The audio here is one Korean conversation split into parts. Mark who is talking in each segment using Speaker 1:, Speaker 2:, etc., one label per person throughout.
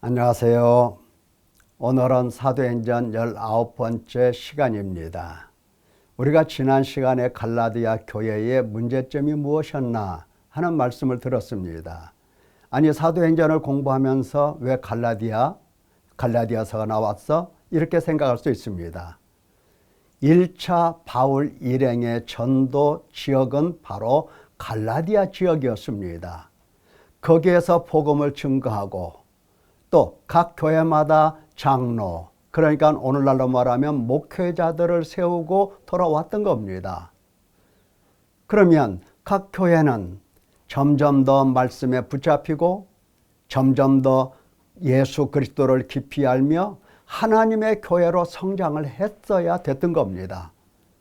Speaker 1: 안녕하세요. 오늘은 사도행전 19번째 시간입니다. 우리가 지난 시간에 갈라디아 교회의 문제점이 무엇이었나 하는 말씀을 들었습니다. 아니 사도행전을 공부하면서 왜 갈라디아, 갈라디아서가 나왔어? 이렇게 생각할 수 있습니다. 1차 바울 일행의 전도 지역은 바로 갈라디아 지역이었습니다. 거기에서 복음을 증거하고 또 각 교회마다 장로, 그러니까 오늘날로 말하면 목회자들을 세우고 돌아왔던 겁니다. 그러면 각 교회는 점점 더 말씀에 붙잡히고 점점 더 예수 그리스도를 깊이 알며 하나님의 교회로 성장을 했어야 됐던 겁니다.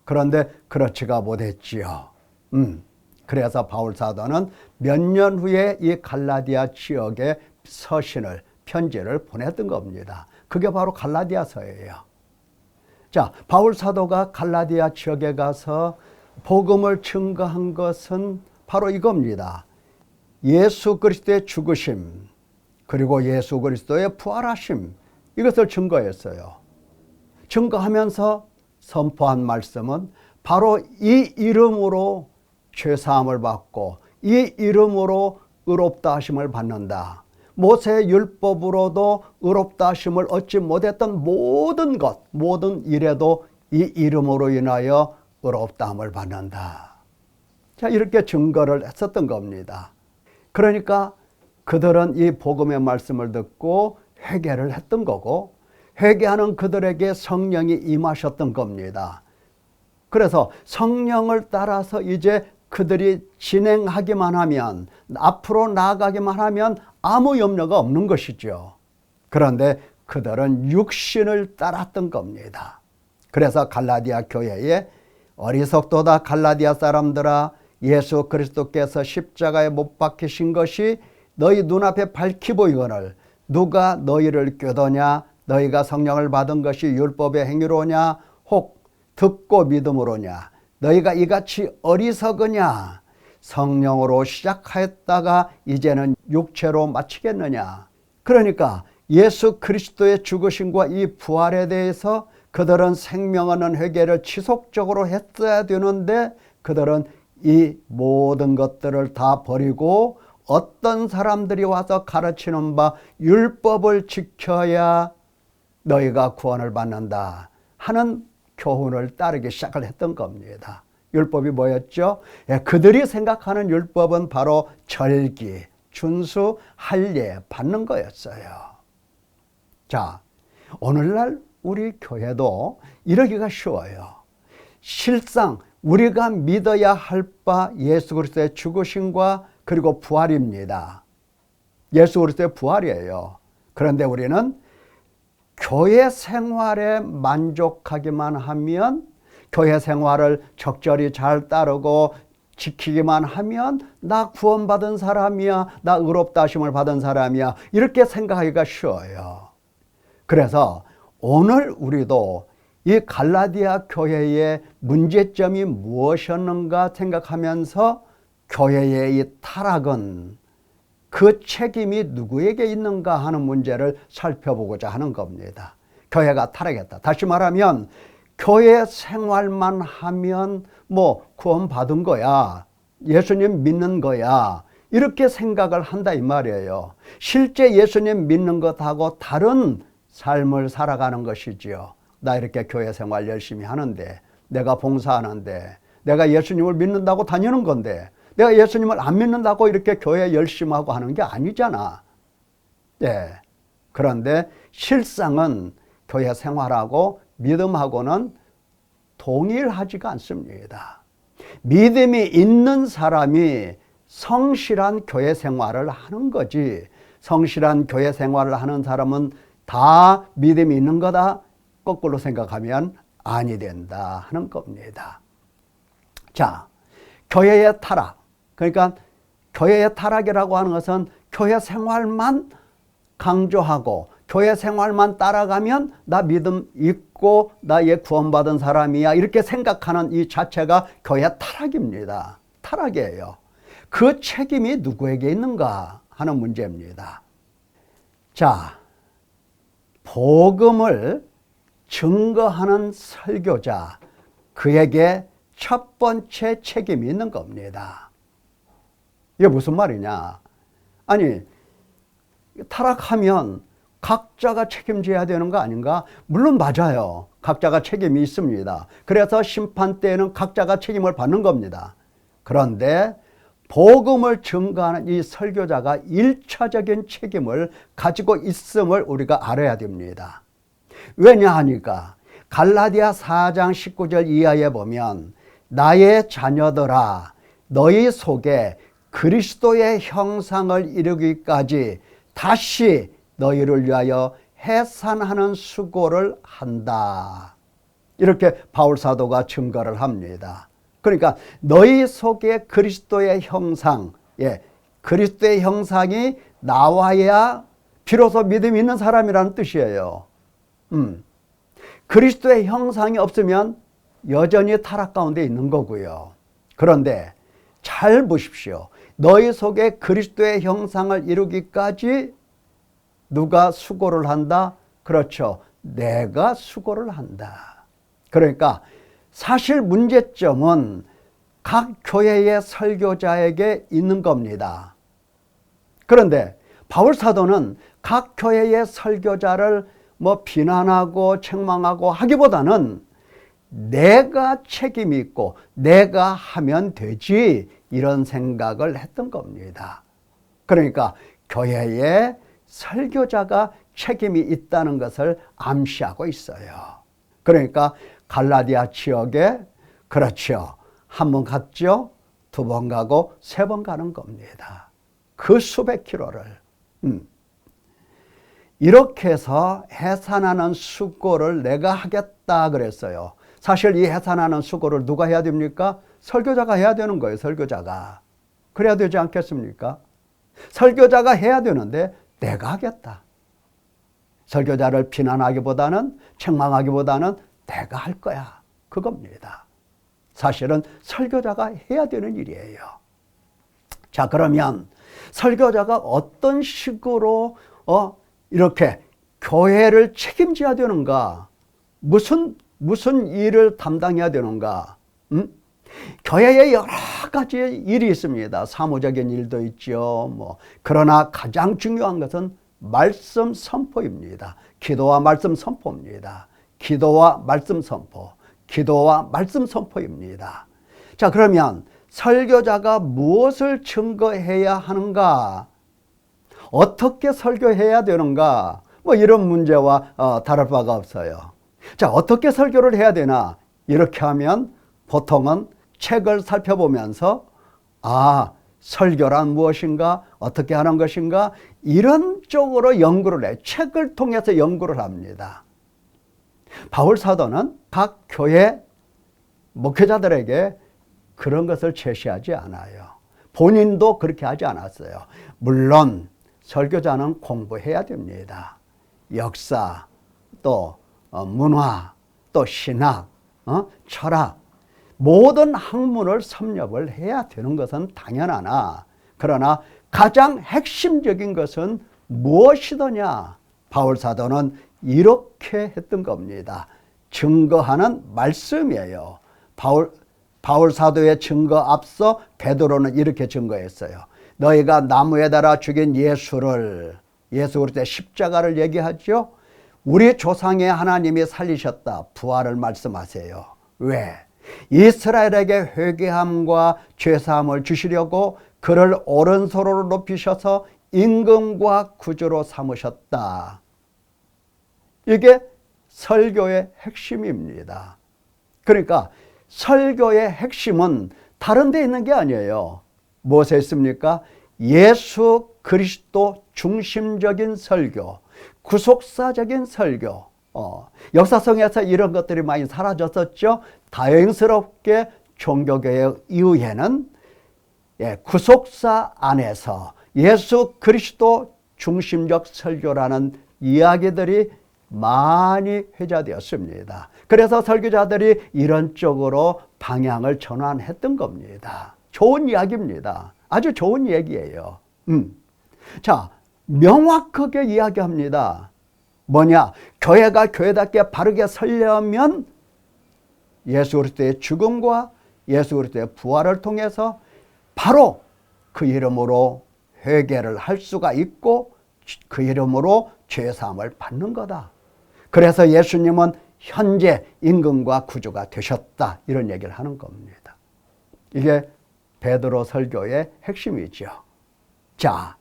Speaker 1: 그런데 그렇지가 못했지요. 음. 그래서 바울 사도는 몇 년 후에 이 갈라디아 지역에 서신을 편지를 보냈던 겁니다. 그게 바로 갈라디아서예요. 자, 바울 사도가 갈라디아 지역에 가서 복음을 증거한 것은 바로 이겁니다. 예수 그리스도의 죽으심 그리고 예수 그리스도의 부활하심 이것을 증거했어요. 증거하면서 선포한 말씀은 바로 이 이름으로 죄사함을 받고 이 이름으로 의롭다 하심을 받는다. 모세 율법으로도 의롭다 하심을 얻지 못했던 모든 것, 모든 일에도 이 이름으로 인하여 의롭다함을 받는다. 자, 이렇게 증거를 했었던 겁니다. 그러니까 그들은 이 복음의 말씀을 듣고 회개를 했던 거고 회개하는 그들에게 성령이 임하셨던 겁니다. 그래서 성령을 따라서 이제 그들이 진행하기만 하면 앞으로 나아가기만 하면 아무 염려가 없는 것이죠. 그런데 그들은 육신을 따랐던 겁니다. 그래서 갈라디아 교회에 어리석도다 갈라디아 사람들아 예수 그리스도께서 십자가에 못 박히신 것이 너희 눈앞에 밝히 보이거늘 누가 너희를 꾀더냐 너희가 성령을 받은 것이 율법의 행위로냐 혹 듣고 믿음으로냐 너희가 이같이 어리석으냐? 성령으로 시작하였다가 이제는 육체로 마치겠느냐? 그러니까 예수 그리스도의 죽으심과 이 부활에 대해서 그들은 생명 없는 회개를 지속적으로 했어야 되는데 그들은 이 모든 것들을 다 버리고 어떤 사람들이 와서 가르치는 바 율법을 지켜야 너희가 구원을 받는다 하는 교훈을 따르기 시작을 했던 겁니다. 율법이 뭐였죠? 예, 그들이 생각하는 율법은 바로 절기, 준수, 할례 받는 거였어요. 자, 오늘날 우리 교회도 이러기가 쉬워요. 실상 우리가 믿어야 할 바 예수 그리스도의 죽으심과 그리고 부활입니다. 예수 그리스도의 부활이에요. 그런데 우리는 교회 생활에 만족하기만 하면 교회 생활을 적절히 잘 따르고 지키기만 하면 나 구원받은 사람이야. 나 의롭다 하심을 받은 사람이야. 이렇게 생각하기가 쉬워요. 그래서 오늘 우리도 이 갈라디아 교회의 문제점이 무엇이었는가 생각하면서 교회의 이 타락은 그 책임이 누구에게 있는가 하는 문제를 살펴보고자 하는 겁니다. 교회가 타락했다. 다시 말하면 교회 생활만 하면 뭐 구원받은 거야. 예수님 믿는 거야. 이렇게 생각을 한다 이 말이에요. 실제 예수님 믿는 것하고 다른 삶을 살아가는 것이지요. 나 이렇게 교회 생활 열심히 하는데 내가 봉사하는데 내가 예수님을 믿는다고 다니는 건데 내가 예수님을 안 믿는다고 이렇게 교회 열심히 하고 하는 게 아니잖아. 예. 그런데 실상은 교회 생활하고 믿음하고는 동일하지가 않습니다. 믿음이 있는 사람이 성실한 교회 생활을 하는 거지. 성실한 교회 생활을 하는 사람은 다 믿음이 있는 거다. 거꾸로 생각하면 아니 된다 하는 겁니다. 자, 교회의 타락. 그러니까 교회의 타락이라고 하는 것은 교회 생활만 강조하고 교회 생활만 따라가면 나 믿음 있고 나의 구원받은 사람이야 이렇게 생각하는 이 자체가 교회 타락입니다. 타락이에요. 그 책임이 누구에게 있는가 하는 문제입니다. 자, 복음을 증거하는 설교자, 그에게 첫 번째 책임이 있는 겁니다. 이게 무슨 말이냐? 아니, 타락하면 각자가 책임져야 되는 거 아닌가? 물론 맞아요. 각자가 책임이 있습니다. 그래서 심판 때에는 각자가 책임을 받는 겁니다. 그런데 복음을 증거하는 이 설교자가 일차적인 책임을 가지고 있음을 우리가 알아야 됩니다. 왜냐하니까 갈라디아 4장 19절 이하에 보면 나의 자녀들아 너희 속에 그리스도의 형상을 이루기까지 다시 너희를 위하여 해산하는 수고를 한다. 이렇게 바울 사도가 증거를 합니다. 그러니까 너희 속에 그리스도의 형상, 예, 그리스도의 형상이 나와야 비로소 믿음이 있는 사람이라는 뜻이에요. 음. 그리스도의 형상이 없으면 여전히 타락 가운데 있는 거고요. 그런데 잘 보십시오. 너희 속에 그리스도의 형상을 이루기까지 누가 수고를 한다? 그렇죠. 내가 수고를 한다. 그러니까 사실 문제점은 각 교회의 설교자에게 있는 겁니다. 그런데 바울 사도는 각 교회의 설교자를 뭐 비난하고 책망하고 하기보다는 내가 책임이 있고 내가 하면 되지 이런 생각을 했던 겁니다. 그러니까 교회에 설교자가 책임이 있다는 것을 암시하고 있어요. 그러니까 갈라디아 지역에 그렇죠. 한 번 갔죠. 두 번 가고 세 번 가는 겁니다. 그 수백 킬로를. 음. 이렇게 해서 해산하는 수고를 내가 하겠다 그랬어요. 사실 이 해산하는 수고를 누가 해야 됩니까? 설교자가 해야 되는 거예요, 설교자가. 그래야 되지 않겠습니까? 설교자가 해야 되는데 내가 하겠다. 설교자를 비난하기보다는 책망하기보다는 내가 할 거야. 그겁니다. 사실은 설교자가 해야 되는 일이에요. 자, 그러면 설교자가 어떤 식으로 어 이렇게 교회를 책임져야 되는가? 무슨 무슨 일을 담당해야 되는가? 음? 교회에 여러 가지 일이 있습니다. 사무적인 일도 있죠. 뭐 그러나 가장 중요한 것은 말씀 선포입니다. 기도와 말씀 선포입니다. 기도와 말씀 선포. 기도와 말씀 선포입니다. 자, 그러면 설교자가 무엇을 증거해야 하는가? 어떻게 설교해야 되는가? 뭐 이런 문제와 어, 다를 바가 없어요. 자, 어떻게 설교를 해야 되나? 이렇게 하면 보통은 책을 살펴보면서 아, 설교란 무엇인가? 어떻게 하는 것인가? 이런 쪽으로 연구를 해. 책을 통해서 연구를 합니다. 바울 사도는 각 교회 목회자들에게 그런 것을 제시하지 않아요. 본인도 그렇게 하지 않았어요. 물론 설교자는 공부해야 됩니다. 역사, 또 어, 문화, 또 신학, 어? 철학, 모든 학문을 섭렵을 해야 되는 것은 당연하나 그러나 가장 핵심적인 것은 무엇이더냐? 바울 사도는 이렇게 했던 겁니다. 증거하는 말씀이에요. 바울 바울 사도의 증거 앞서 베드로는 이렇게 증거했어요. 너희가 나무에 달아 죽인 예수를 예수 그리스도의 십자가를 얘기하죠. 우리 조상의 하나님이 살리셨다. 부활을 말씀하세요. 왜? 이스라엘에게 회개함과 죄사함을 주시려고 그를 오른손으로 높이셔서 임금과 구주로 삼으셨다. 이게 설교의 핵심입니다. 그러니까 설교의 핵심은 다른 데 있는 게 아니에요. 무엇에 있습니까? 예수 그리스도 중심적인 설교, 구속사적인 설교. 어, 역사성에서 이런 것들이 많이 사라졌었죠. 다행스럽게 종교개혁 이후에는 예, 구속사 안에서 예수 그리스도 중심적 설교라는 이야기들이 많이 회자되었습니다. 그래서 설교자들이 이런 쪽으로 방향을 전환했던 겁니다. 좋은 이야기입니다. 아주 좋은 얘기예요. 음. 자, 명확하게 이야기합니다. 뭐냐? 교회가 교회답게 바르게 설려면 예수 그리스도의 죽음과 예수 그리스도의 부활을 통해서 바로 그 이름으로 회개를 할 수가 있고 그 이름으로 죄 사함을 받는 거다. 그래서 예수님은 현재 임금과 구주가 되셨다. 이런 얘기를 하는 겁니다. 이게 베드로 설교의 핵심이죠. 자,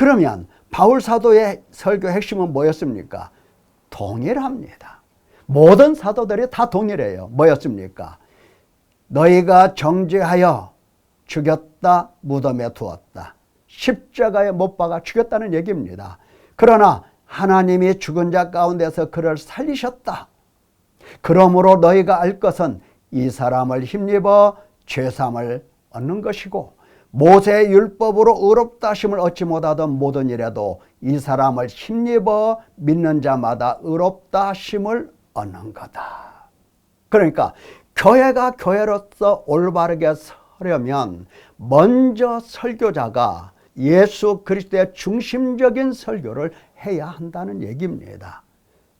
Speaker 1: 그러면 바울 사도의 설교 핵심은 뭐였습니까? 동일합니다. 모든 사도들이 다 동일해요. 뭐였습니까? 너희가 정죄하여 죽였다, 무덤에 두었다. 십자가에 못 박아 죽였다는 얘기입니다. 그러나 하나님이 죽은 자 가운데서 그를 살리셨다. 그러므로 너희가 알 것은 이 사람을 힘입어 죄삼을 얻는 것이고 모세 율법으로 의롭다 하심을 얻지 못하던 모든 일에도 이 사람을 힘입어 믿는 자마다 의롭다 하심을 얻는 거다. 그러니까 교회가 교회로서 올바르게 서려면 먼저 설교자가 예수 그리스도의 중심적인 설교를 해야 한다는 얘기입니다.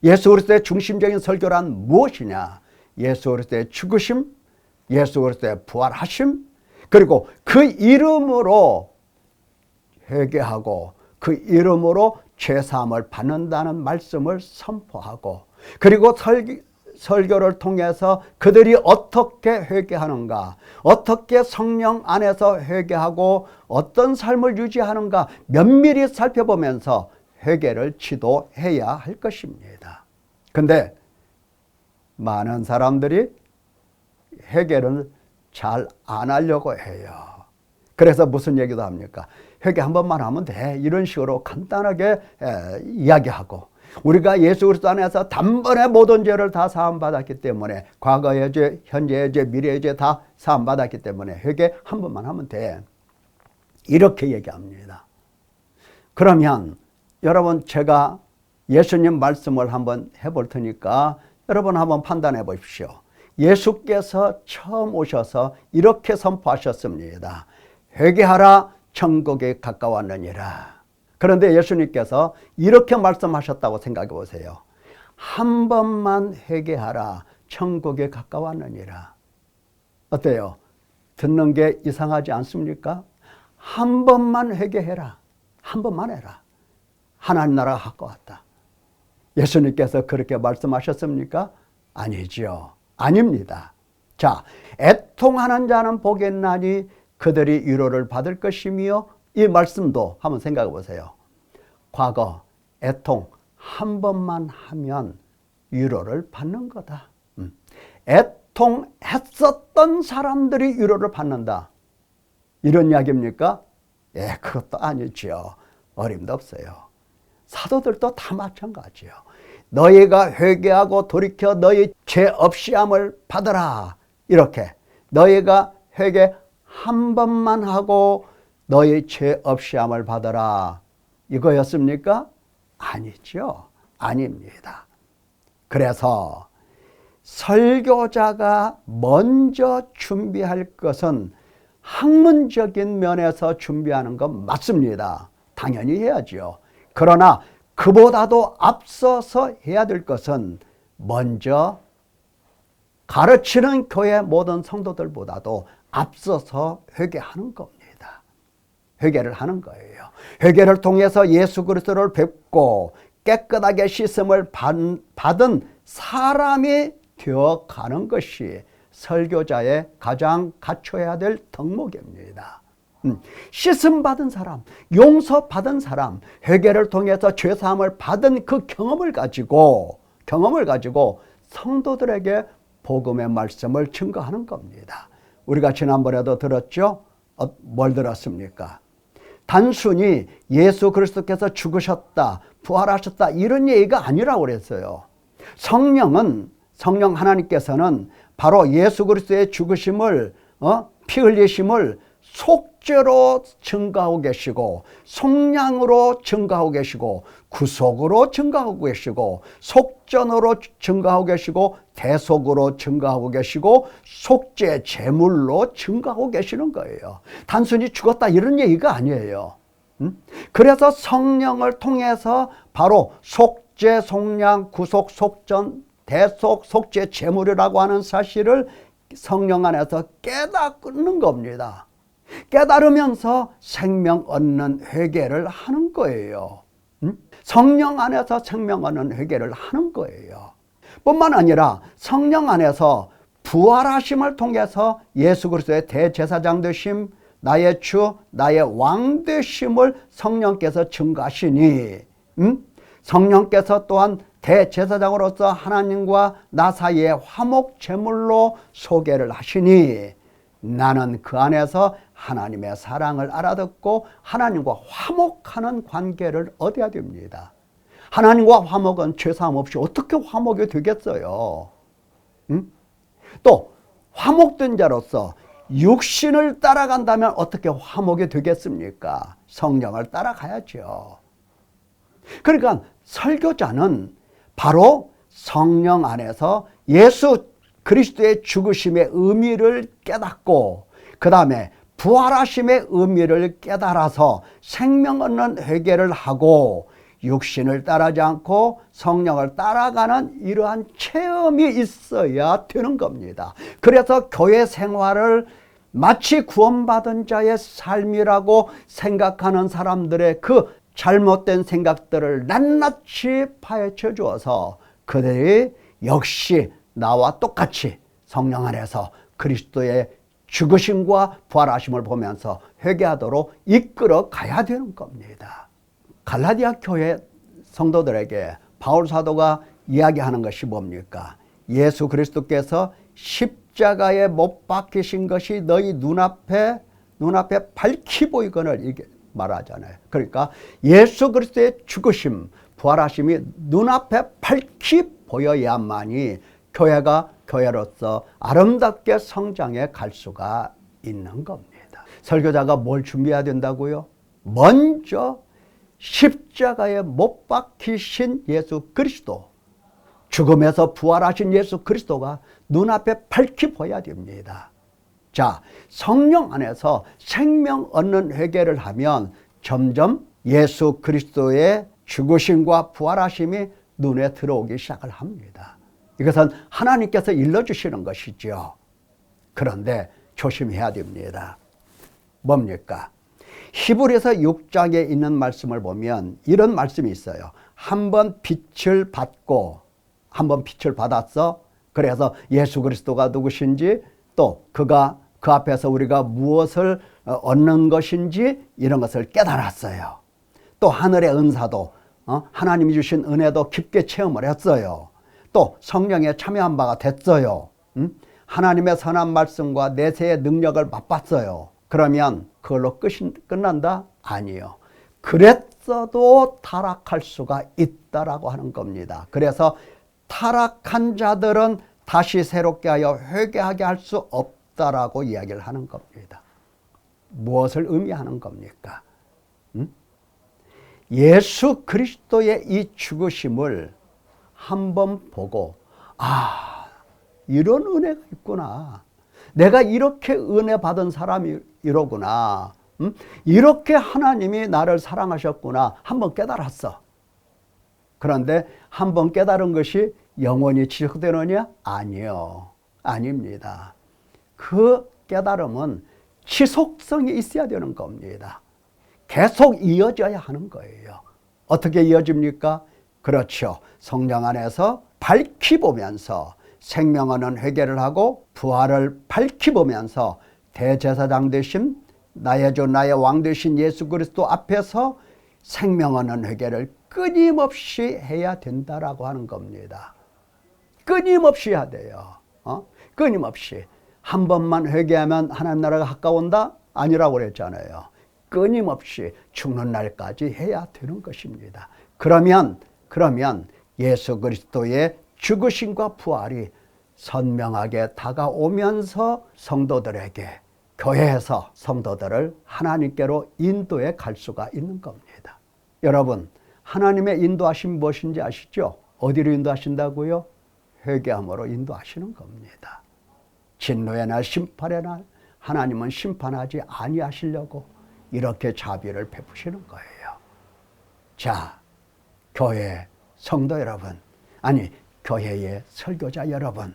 Speaker 1: 예수 그리스도의 중심적인 설교란 무엇이냐? 예수 그리스도의 죽으심, 예수 그리스도의 부활하심, 그리고 그 이름으로 회개하고 그 이름으로 죄사함을 받는다는 말씀을 선포하고 그리고 설교, 설교를 통해서 그들이 어떻게 회개하는가, 어떻게 성령 안에서 회개하고 어떤 삶을 유지하는가 면밀히 살펴보면서 회개를 지도해야 할 것입니다. 근데 많은 사람들이 회개를 잘 안 하려고 해요. 그래서 무슨 얘기도 합니까? 회개 한 번만 하면 돼. 이런 식으로 간단하게 에, 이야기하고 우리가 예수 그리스도 안에서 단번에 모든 죄를 다 사함 받았기 때문에 과거의 죄, 현재의 죄, 미래의 죄 다 사함 받았기 때문에 회개 한 번만 하면 돼. 이렇게 얘기합니다. 그러면 여러분 제가 예수님 말씀을 한번 해볼 테니까 여러분 한번 판단해 보십시오. 예수께서 처음 오셔서 이렇게 선포하셨습니다. 회개하라 천국에 가까웠느니라. 그런데 예수님께서 이렇게 말씀하셨다고 생각해 보세요. 한 번만 회개하라 천국에 가까웠느니라. 어때요? 듣는 게 이상하지 않습니까? 한 번만 회개해라. 한 번만 해라. 하나님 나라가 가까웠다. 예수님께서 그렇게 말씀하셨습니까? 아니죠. 아닙니다. 자, 애통하는 자는 보겠나니 그들이 위로를 받을 것이며 이 말씀도 한번 생각해 보세요. 과거 애통 한 번만 하면 위로를 받는 거다. 음. 애통했었던 사람들이 위로를 받는다. 이런 이야기입니까? 예, 그것도 아니죠. 어림도 없어요. 사도들도 다 마찬가지요. 너희가 회개하고 돌이켜 너희 죄 없이함을 받으라. 이렇게 너희가 회개 한 번만 하고 너희 죄 없이함을 받으라. 이거였습니까? 아니죠. 아닙니다. 그래서 설교자가 먼저 준비할 것은 학문적인 면에서 준비하는 건 맞습니다. 당연히 해야죠. 그러나 그보다도 앞서서 해야 될 것은 먼저 가르치는 교회 모든 성도들보다도 앞서서 회개하는 겁니다. 회개를 하는 거예요. 회개를 통해서 예수 그리스도를 뵙고 깨끗하게 씻음을 받은 사람이 되어 가는 것이 설교자의 가장 갖춰야 될 덕목입니다. 음, 씻음 받은 사람, 용서 받은 사람, 회개를 통해서 죄 사함을 받은 그 경험을 가지고 경험을 가지고 성도들에게 복음의 말씀을 증거하는 겁니다. 우리가 지난번에도 들었죠? 어, 뭘 들었습니까? 단순히 예수 그리스도께서 죽으셨다, 부활하셨다 이런 얘기가 아니라고 그랬어요. 성령은 성령 하나님께서는 바로 예수 그리스도의 죽으심을 어? 피 흘리심을 속죄로 증가하고 계시고 속량으로 증가하고 계시고 구속으로 증가하고 계시고 속전으로 증가하고 계시고 대속으로 증가하고 계시고 속죄 제물로 증가하고 계시는 거예요. 단순히 죽었다 이런 얘기가 아니에요. 그래서 성령을 통해서 바로 속 속죄, 속량, 구속, 속전, 대속, 속죄, 제물이라고 하는 사실을 성령 안에서 깨닫는 겁니다. 깨달으면서 생명 얻는 회개를 하는 거예요. 음? 성령 안에서 생명 얻는 회개를 하는 거예요. 뿐만 아니라 성령 안에서 부활하심을 통해서 예수 그리스도의 대제사장 되심, 나의 주, 나의 왕 되심을 성령께서 증가하시니 음? 성령께서 또한 대제사장으로서 하나님과 나 사이의 화목 제물로 소개를 하시니 나는 그 안에서 하나님의 사랑을 알아듣고 하나님과 화목하는 관계를 얻어야 됩니다. 하나님과 화목은 죄사함 없이 어떻게 화목이 되겠어요? 음? 또 화목된 자로서 육신을 따라간다면 어떻게 화목이 되겠습니까? 성령을 따라가야죠. 그러니까 설교자는 바로 성령 안에서 예수 그리스도의 죽으심의 의미를 깨닫고 그 다음에 부활하심의 의미를 깨달아서 생명 얻는 회개를 하고 육신을 따르지 않고 성령을 따라가는 이러한 체험이 있어야 되는 겁니다. 그래서 교회 생활을 마치 구원받은 자의 삶이라고 생각하는 사람들의 그 잘못된 생각들을 낱낱이 파헤쳐 주어서 그들이 역시 나와 똑같이 성령 안에서 그리스도의 죽으심과 부활하심을 보면서 회개하도록 이끌어 가야 되는 겁니다. 갈라디아 교회 성도들에게 바울 사도가 이야기하는 것이 뭡니까? 예수 그리스도께서 십자가에 못 박히신 것이 너희 눈앞에 눈앞에 밝히 보이거늘 이게 말하잖아요. 그러니까 예수 그리스도의 죽으심, 부활하심이 눈앞에 밝히 보여야만이 교회가 교회로서 아름답게 성장해 갈 수가 있는 겁니다. 설교자가 뭘 준비해야 된다고요? 먼저 십자가에 못 박히신 예수 그리스도, 죽음에서 부활하신 예수 그리스도가 눈앞에 밝히 보여야 됩니다. 자, 성령 안에서 생명 얻는 회개를 하면 점점 예수 그리스도의 죽으심과 부활하심이 눈에 들어오기 시작을 합니다. 이것은 하나님께서 일러주시는 것이죠. 그런데 조심해야 됩니다. 뭡니까? 히브리서 6장에 있는 말씀을 보면 이런 말씀이 있어요. 한 번 빛을 받고 한 번 빛을 받았어. 그래서 예수 그리스도가 누구신지 또 그가 그 앞에서 우리가 무엇을 어, 얻는 것인지 이런 것을 깨달았어요. 또 하늘의 은사도 어? 하나님이 주신 은혜도 깊게 체험을 했어요. 또 성령에 참여한 바가 됐어요. 음? 하나님의 선한 말씀과 내세의 능력을 맛봤어요. 그러면 그걸로 끝이, 끝난다? 아니요. 그랬어도 타락할 수가 있다라고 하는 겁니다. 그래서 타락한 자들은 다시 새롭게 하여 회개하게 할 수 없다라고 이야기를 하는 겁니다. 무엇을 의미하는 겁니까? 음? 예수 그리스도의 이 죽으심을 한 번 보고 아 이런 은혜가 있구나. 내가 이렇게 은혜 받은 사람이 이러구나. 음? 이렇게 하나님이 나를 사랑하셨구나. 한번 깨달았어. 그런데 한 번 깨달은 것이 영원히 지속되느냐? 아니요. 아닙니다. 그 깨달음은 지속성이 있어야 되는 겁니다. 계속 이어져야 하는 거예요. 어떻게 이어집니까? 그렇죠. 성령 안에서 밝히 보면서 생명하는 회개를 하고 부활을 밝히 보면서 대제사장 되신 나의 주 나의 왕 되신 예수 그리스도 앞에서 생명하는 회개를 끊임없이 해야 된다라고 하는 겁니다. 끊임없이 해야 돼요. 어? 끊임없이 한 번만 회개하면 하나님 나라가 가까운다 아니라고 그랬잖아요. 끊임없이 죽는 날까지 해야 되는 것입니다. 그러면 그러면 예수 그리스도의 죽으심과 부활이 선명하게 다가오면서 성도들에게 교회에서 성도들을 하나님께로 인도해 갈 수가 있는 겁니다. 여러분, 하나님의 인도하심 무엇인지 아시죠? 어디로 인도하신다고요? 회개함으로 인도하시는 겁니다. 진노의 날, 심판의 날, 하나님은 심판하지 아니하시려고 이렇게 자비를 베푸시는 거예요. 자, 교회 성도 여러분, 아니 교회의 설교자 여러분,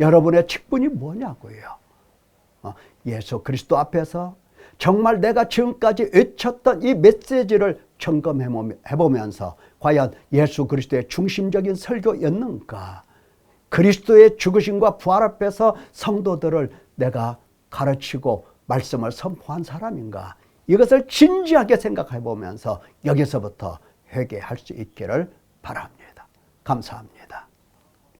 Speaker 1: 여러분의 직분이 뭐냐고요? 어, 예수 그리스도 앞에서 정말 내가 지금까지 외쳤던 이 메시지를 점검해 보면서 과연 예수 그리스도의 중심적인 설교였는가? 그리스도의 죽으심과 부활 앞에서 성도들을 내가 가르치고 말씀을 선포한 사람인가? 이것을 진지하게 생각해 보면서 여기서부터 회개할 수 있기를 바랍니다. 감사합니다.